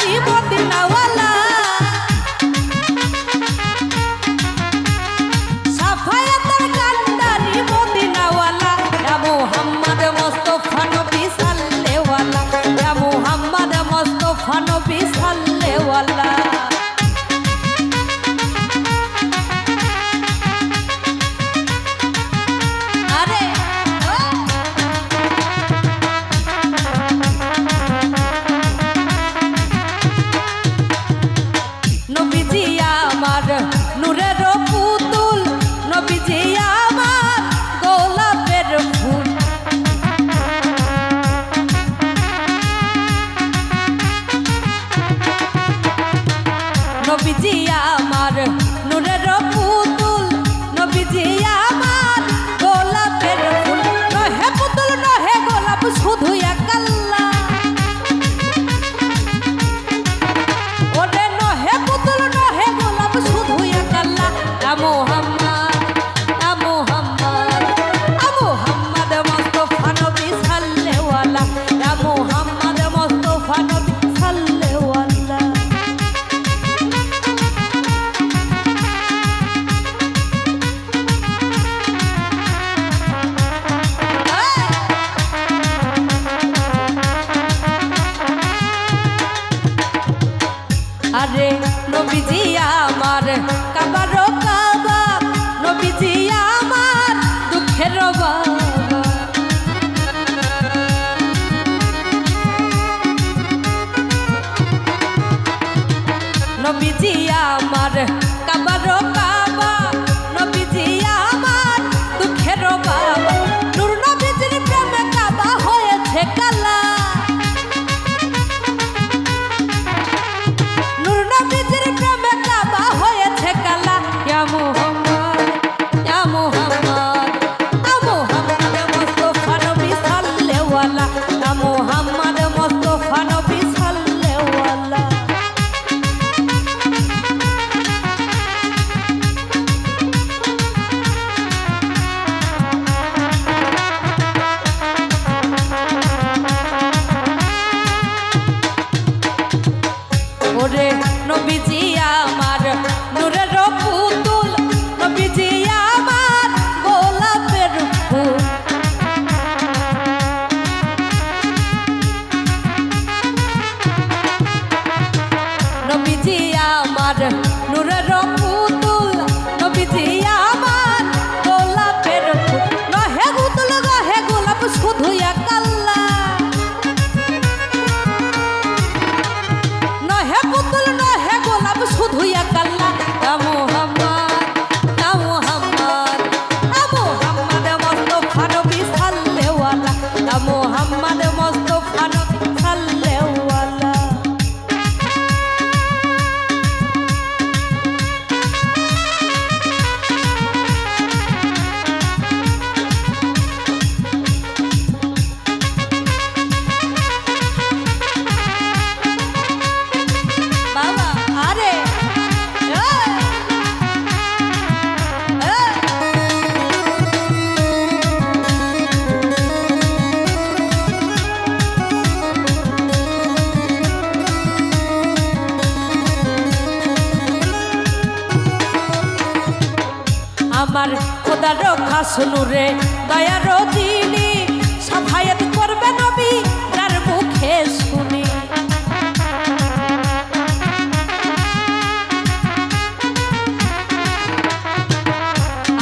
di botin awal আরে নবীজি আমার কাবারও কাবা নবীজি আমার দুঃখের বাবা। নবীজি আমার কাবারও কাবা নবীজি আমার আমার খোদার রক্ষা শুনুরে দয়ার তিনি সাফায়াত করবে নবি, তার মুখে শুনি।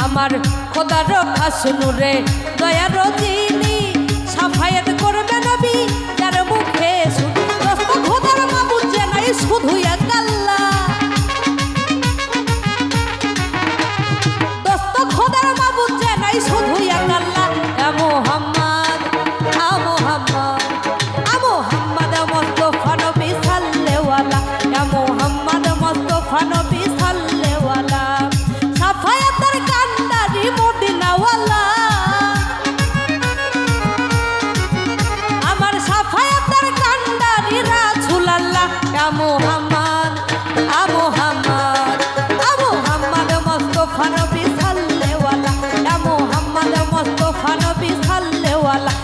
আমার খোদার রক্ষা শুনুরে দয়ার তিনি মুস্তফা নবী সাল্লেওয়ালা।